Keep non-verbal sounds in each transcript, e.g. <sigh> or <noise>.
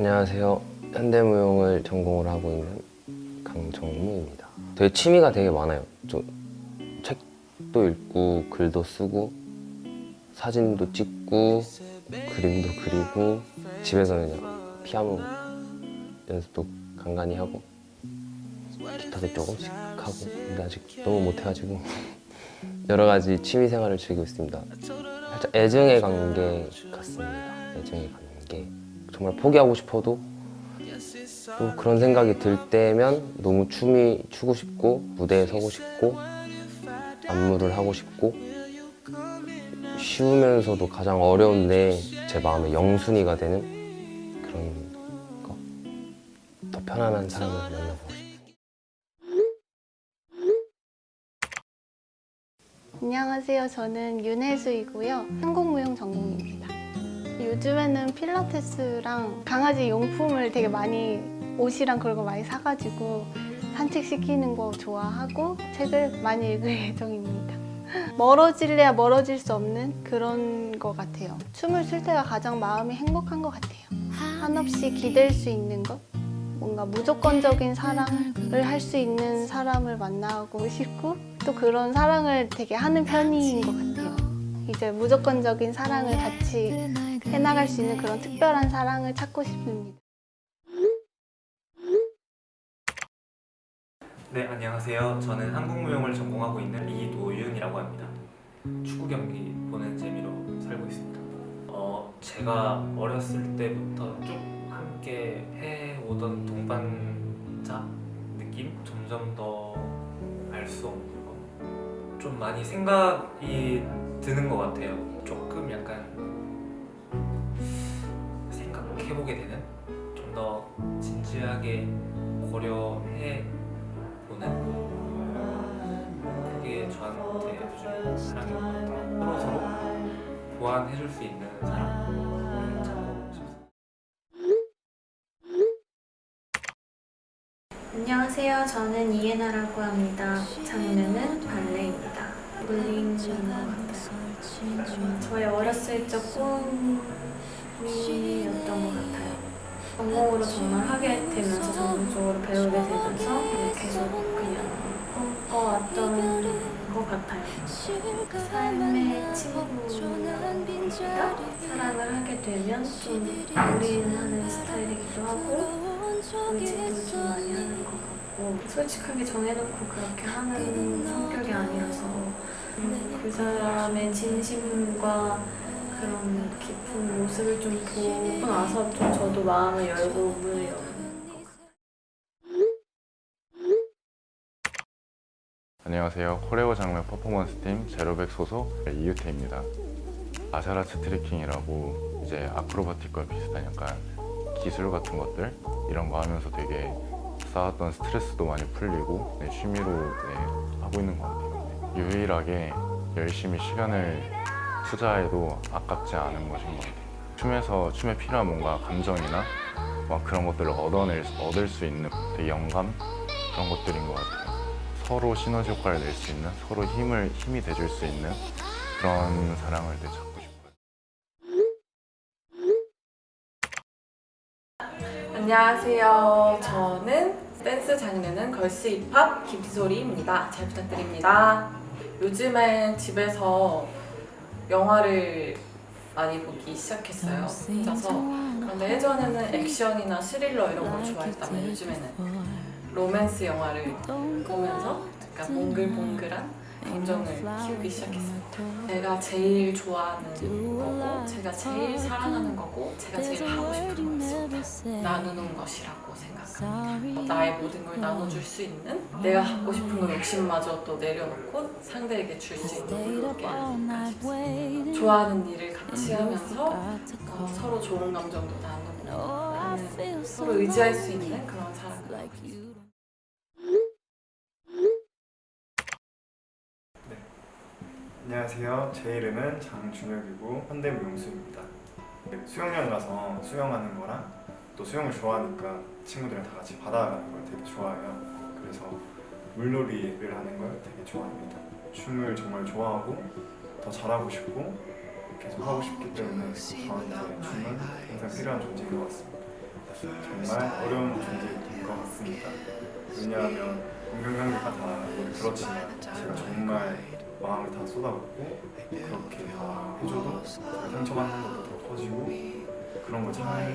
안녕하세요. 현대무용을 전공을 하고 있는 강정무입니다. 되게 취미가 되게 많아요. 저 책도 읽고 글도 쓰고 사진도 찍고 그림도 그리고 집에서 그냥 피아노 연습도 간간히 하고 기타도 조금씩 하고 근데 아직 너무 못해가지고 <laughs> 여러 가지 취미 생활을 즐기고 있습니다. 살짝 애증의 관계 같습니다. 애증의 관계. 정말 포기하고 싶어도 또 그런 생각이 들 때면 너무 춤이 추고 싶고 무대에 서고 싶고 안무를 하고 싶고 쉬우면서도 가장 어려운데 제 마음의 영순이가 되는 그런 거. 더 편안한 사람을 만나보고 싶어요. 안녕하세요. 저는 윤혜수이고요. 한국무용 전공입니다. 요즘에는 필라테스랑 강아지 용품을 되게 많이 옷이랑 그런 거 많이 사가지고 산책시키는 거 좋아하고 책을 많이 읽을 <laughs> 예정입니다. 멀어질래야 멀어질 수 없는 그런 것 같아요. 춤을 출 때가 가장 마음이 행복한 것 같아요. 한없이 기댈 수 있는 것? 뭔가 무조건적인 사랑을 할 수 있는 사람을 만나고 싶고 또 그런 사랑을 되게 하는 편인 것 같아요. 이제 무조건적인 사랑을 같이 해나갈 수 있는 그런 특별한 사랑을 찾고 싶습니다. 네, 안녕하세요. 저는 한국무용을 전공하고 있는 이노윤이라고 합니다. 축구 경기 보는 재미로 살고 있습니다. 어, 제가 어렸을 때부터 쭉 함께 해오던 동반자 느낌? 점점 더 알 수 없는 거. 좀 많이 생각이 드는 것 같아요. 조금 약간 해보게 되는? 좀 더 진지하게 고려해 보는 그게 저한테 요즘 사랑인 것 같아요. 서로 서로 보완해줄 수 있는 찾고 싶습니다. 안녕하세요. 저는 이예나라고 합니다. 장르는 발레입니다. 볼링인 것 같아요. 음, 저의 어렸을 적 꿈 이었던 것 같아요. 전공으로 정말 하게 되면서 전문적으로 배우게 되면서 계속 그냥 꿈꿔왔던 것 같아요. 삶의 친구입니다. 사랑을 하게 되면 좀 올인하는 스타일이기도 하고 의지도 좀 많이 하는 것 같고 솔직하게 정해놓고 그렇게 하는 성격이 아니라서 음, 그 사람의 진심과 그런 깊은 모습을 좀 보고 나서 좀 저도 마음을 열고 문을 여는 것 같아요. 안녕하세요. 코레오 장르 퍼포먼스 팀 제로백 소속 이유태입니다. 아샤라츠 트래킹이라고 이제 아크로바틱과 비슷한 약간 기술 같은 것들 이런 거 하면서 되게 쌓았던 스트레스도 많이 풀리고 네, 취미로 네, 하고 있는 것 같아요. 네. 유일하게 열심히 시간을 투자해도 아깝지 않은 것인 것 같아요. 춤에서 춤에 필요한 뭔가 감정이나 막 그런 것들을 얻어낼 수- 얻을 수 있는 영감 그런 것들인 것 같아요. 서로 시너지 효과를 낼 수 있는 서로 힘을 힘이 돼줄 수 있는 그런 사랑을 내 찾고 싶어요. 안녕하세요. 저는 댄스 장르는 걸스 힙합 김소리입니다. 잘 부탁드립니다. 요즘엔 집에서 영화를 많이 보기 시작했어요. 혼자서. 그런데 예전에는 액션이나 스릴러 이런 걸 좋아했다면 요즘에는 로맨스 영화를 보면서 약간 몽글몽글한 감정을 키우기 시작했어요. 제가 제일 좋아하는 거고, 제가 제일 사랑하는 거고, 제가 제일 하고 싶은 거였습니다. 나누는 것이라고 생각합니다. 어, 나의 모든 걸 나눠줄 수 있는 내가 갖고 싶은 거 욕심마저 또 내려놓고 상대에게 줄 수 있는 아닐까 싶습니다. 좋아하는 일을 같이 하면서 어, 서로 좋은 감정도 나누고 나는 서로 의지할 수 있는 그런 사랑을 안녕하세요. 제 이름은 장준혁이고 현대무용수입니다. 수영장 가서 수영하는 거랑 또 수영을 좋아하니까 친구들이랑 다 같이 바다 가는 걸 되게 좋아해요. 그래서 물놀이를 하는 걸 되게 좋아합니다. 춤을 정말 좋아하고 더 잘하고 싶고 계속 하고 싶기 때문에 저한테 춤은 항상 필요한 존재인 것 같습니다. 정말 어려운 존재인 것 같습니다. 왜냐하면 인간관계가 다 그렇지만 제가 정말 마음을 다 쏟아붓고 그렇게 다 해줘도 상처받는 것도 더 커지고 그런 거잘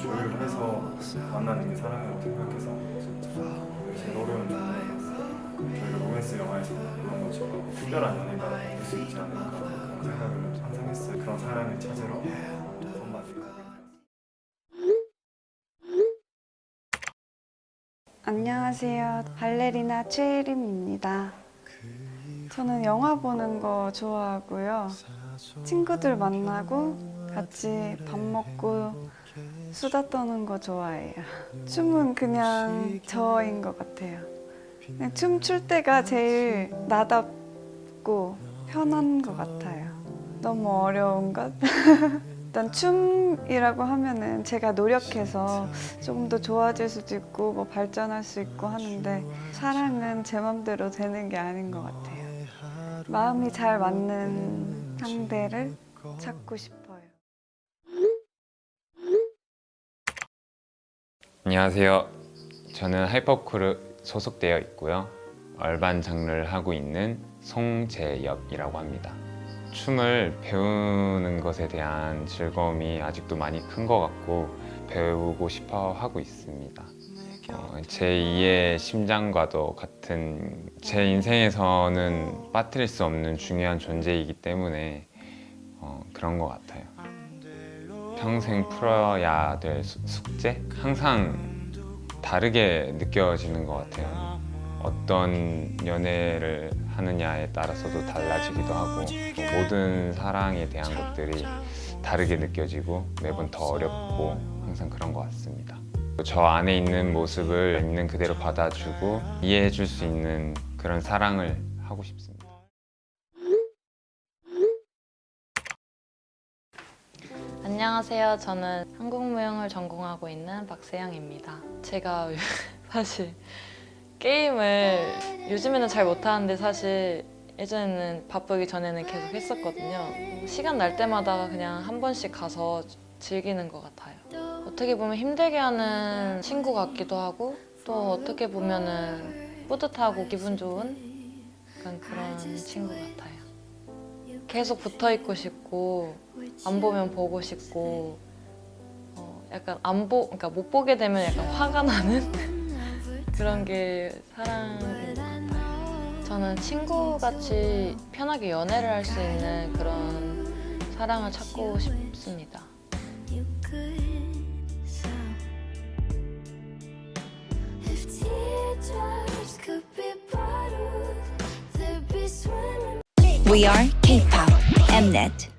조율해서 만나는 게 사랑이라고 생각해서 제일 어려운 같습니다. 저희가 로맨스 영화에서 그런 것처럼 특별한 연애가 될 수 있지 않을까 그런 생각을 항상 했어요. 그런 사랑을 찾으러. 안녕하세요. 발레리나 최혜림입니다. 저는 영화 보는 거 좋아하고요. 친구들 만나고 같이 밥 먹고 수다 떠는 거 좋아해요. 춤은 그냥 저인 것 같아요. 춤출 때가 제일 나답고 편한 것 같아요. 너무 어려운 것? <laughs> 일단 춤이라고 하면은 제가 노력해서 조금 더 좋아질 수도 있고 뭐 발전할 수 있고 하는데 사랑은 제 맘대로 되는 게 아닌 것 같아요. 마음이 잘 맞는 상대를 찾고 싶어요. 안녕하세요. 저는 하이퍼쿨 소속되어 있고요. 얼반 장르를 하고 있는 송재엽이라고 합니다. 춤을 배우는 것에 대한 즐거움이 아직도 많이 큰 것 같고 배우고 싶어 하고 있습니다. 어, 제 2의 심장과도 같은 제 인생에서는 빠뜨릴 수 없는 중요한 존재이기 때문에 어, 그런 것 같아요. 평생 풀어야 될 수- 숙제? 항상 다르게 느껴지는 것 같아요. 어떤 연애를 하느냐에 따라서도 달라지기도 하고 또 모든 사랑에 대한 것들이 다르게 느껴지고 매번 더 어렵고 항상 그런 것 같습니다. 저 안에 있는 모습을 있는 그대로 받아주고 이해해 줄 수 있는 그런 사랑을 하고 싶습니다. 안녕하세요. 저는 한국무용을 전공하고 있는 박세영입니다. 제가 <laughs> 사실 게임을 요즘에는 잘 못하는데 사실 예전에는 바쁘기 전에는 계속 했었거든요. 시간 날 때마다 그냥 한 번씩 가서 즐기는 것 같아요. 어떻게 보면 힘들게 하는 친구 같기도 하고 또 어떻게 보면은 뿌듯하고 기분 좋은 약간 그런 친구 같아요. 계속 붙어 있고 싶고 안 보면 보고 싶고 어, 약간 안 보, 그러니까 못 보게 되면 약간 화가 나는 <laughs> 그런 게 사랑인 것 같아요. 저는 친구같이 편하게 연애를 할 수 있는 그런 사랑을 찾고 싶습니다. We are K-pop Mnet.